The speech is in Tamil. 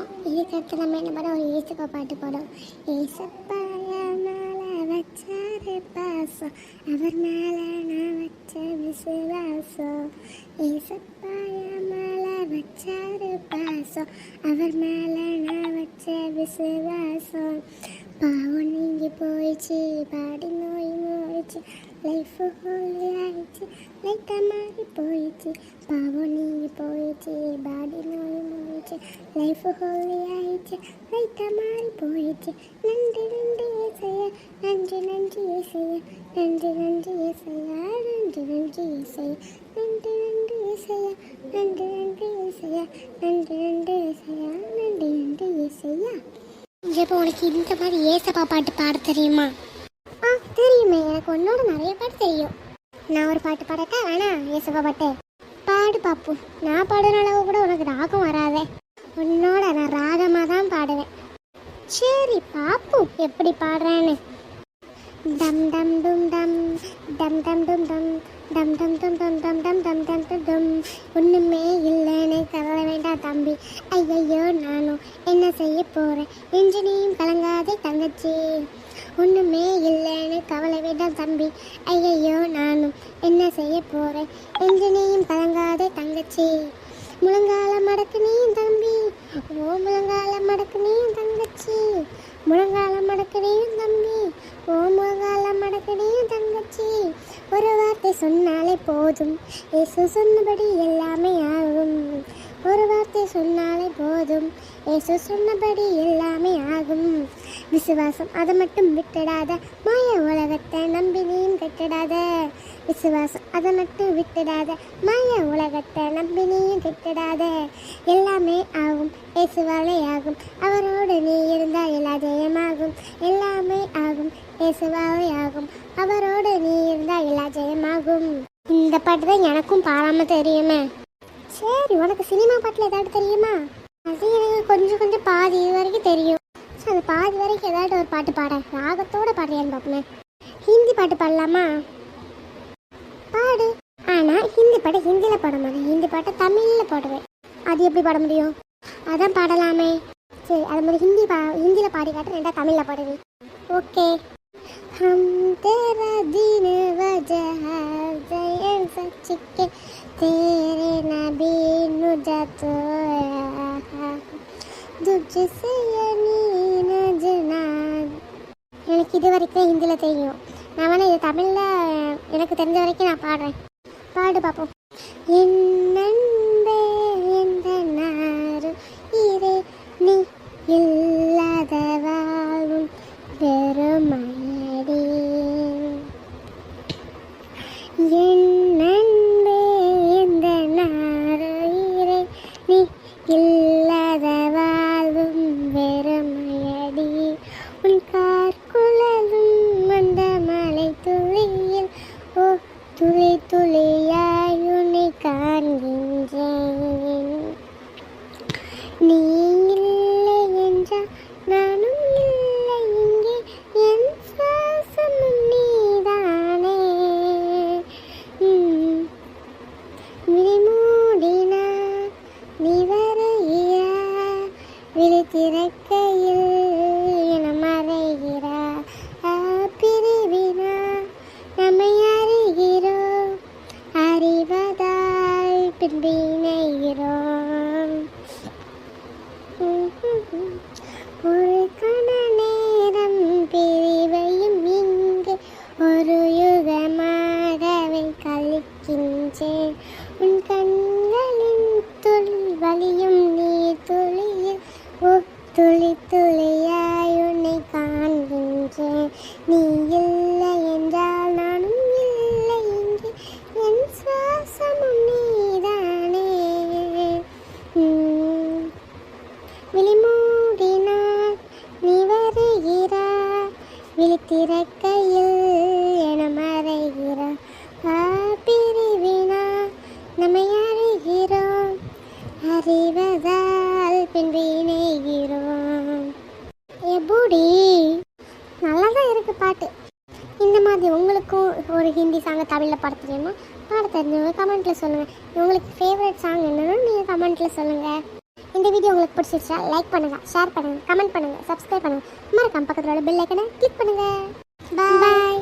அதுக்கடுத்து நம்ம என்ன பண்ணோம் ஒரு ஏசப்பா பாட்டு பாடும். ஏசப்பா மேலே வச்சாரு பாசம். அவர் மேலே நான் வச்ச விசுவாசம். ஏசப்பா வச்சாரு பாசம் அவர் மேலே நான் வச்ச விசுவாசம். பாவம் நீங்கி போயிடுச்சு பாடி நோய் போயிடுச்சு லைஃப் ஹோலி ஆயிடுச்சு லைட்டாக மாறி போயிடுச்சு. பாவம் நீங்கி போயிடுச்சு பாடி நோய் போயிடுச்சு லைஃப் ஹோலி ஆயிடுச்சு லைட்டாக மாறி போயிடுச்சு. நன்றி நன்றி ஏசையா நன்றி நன்றி ஏசையா நன்றி நன்றி இசையா நன்றி நன்றி ஏசையா நன்றி நன்றி. இசையா நன்றி நன்றி இசையா நன்றி நன்றி இசையா நன்றி நன்றி இசையா. இப்போ உனக்கு இந்த மாதிரி ஏசப்பா பாட்டு பாட தெரியுமா? ஆ தெரியுமே. எனக்கு உன்னோட நிறைய பாட்டு தெரியும். நான் ஒரு பாட்டு பாடட்டா? வேணா ஏசப்பா பாட்டு. பாடு பாப்பு. நான் பாடுற அளவு கூட உனக்கு ராகம் வராதே. உன்னோட நான் ராகமாக தான் பாடுவேன். சரி பாப்பு. எப்படி பாடுறேன்னு? டம் டம் டும் டம் டம் டம் டும் டம் டம் டம் டும் டம் டம் டம் டம் டம் டம் டும் ஒன்றுமே இல்லைன்னு கவலை வேண்டாம் தம்பி. ஐயையோ நானும் என்ன செய்ய போகிறேன் நெஞ்சனையும் கலங்காதே தங்கச்சி. ஒன்றுமே இல்லைன்னு கவலை வேண்டாம் தம்பி. ஐயையோ நானும் என்ன செய்ய போகிறேன் நெஞ்சனையும் கலங்காதே தங்கச்சி. முழங்கால மடக்கு நீ தம்பி ஓ முழங்கால மடக்கு நீ தங்கச்சி முழங்கால மடக்கு நீ தம்பி ஓ முழங்கால மடக்கு நீ தங்கச்சி ஒரு வார்த்தை சொன்னாலே போதும். இயேசு சொன்னபடி எல்லாமே ஆகும். ஒரு வார்த்தை சொன்னாலே போதும். இயேசு சொன்னபடி எல்லாமே ஆகும். விசுவாசம் அதை மட்டும் விட்டுடாத. மாய உலகத்தை நம்பி நீயும் விசுவாசம் அதை மட்டும் விட்டுடாத. மாய உலகத்தை நம்பி நீயும் எல்லாமே ஆகும். இயேசுவாலே ஆகும். அவரோடு நீ இருந்தால் எல்லா ஜெயமாகும் எல்லாமே ஆகும். இயேசுவாலே ஆகும். அவரோடு நீ இருந்தால் எல்லா ஜெயமாகும் இந்த பாட்டு தான் எனக்கும் பாடாமல் தெரியுமே. சரி உனக்கு சினிமா பாட்டில் ஏதாவது தெரியுமா? அது எனக்கு கொஞ்சம் கொஞ்சம் பாதி இது வரைக்கும் தெரியும். சரி அந்த பாதி வரைக்கும் ஏதாவது ஒரு பாட்டு பாட. ராகத்தோட பாடுறியான்னு பார்ப்போமே. ஹிந்தி பாட்டு பாடலாமா? பாடு. ஆனால் ஹிந்தி பாட்டை ஹிந்தியில் பாட மாட்டேன். ஹிந்தி பாட்டை தமிழில் பாடுவேன். அது எப்படி பாட முடியும்? அதான் பாடலாமே. சரி அது மாதிரி ஹிந்தி பா ஹிந்தியில் பாடி காட்டு ரெண்டா தமிழில் பாடுவேன். ஓகே. हम तेरा दिन वजह जयन सचिके तेरे नबी नुजत तुझसे यकीन जनान எனக்கு இது வரைக்கும் ஹிந்தியில் தெரியும் நான் வேணா இது தமிழில் எனக்கு தெரிஞ்ச வரைக்கும் நான் பாடுறேன் பாடு பார்ப்போம் என் நண்பே எந்த நாரு நீ கழிக்கின்றேன் உன் கண்களின் துள் வலியும் நீர் துளியில் ஓ துளி துளியாய் உன்னை காண்கின்றேன். நீயில் ஒரு ஹிந்தி சாங்கை தமிழில் பாட தெரியுமா பாட தெரிஞ்சவங்க கமெண்ட்டில் சொல்லுங்கள் உங்களுக்கு ஃபேவரட் சாங் என்னன்னு நீங்கள் கமெண்ட்டில் சொல்லுங்கள் இந்த வீடியோ உங்களுக்கு பிடிச்சிருச்சா லைக் பண்ணுங்கள் ஷேர் பண்ணுங்கள் கமெண்ட் பண்ணுங்கள் சப்ஸ்கிரைப் பண்ணுங்கள் மறக்காம பக்கத்தில் உள்ள பெல் ஐக்கனை கிளிக் பண்ணுங்கள்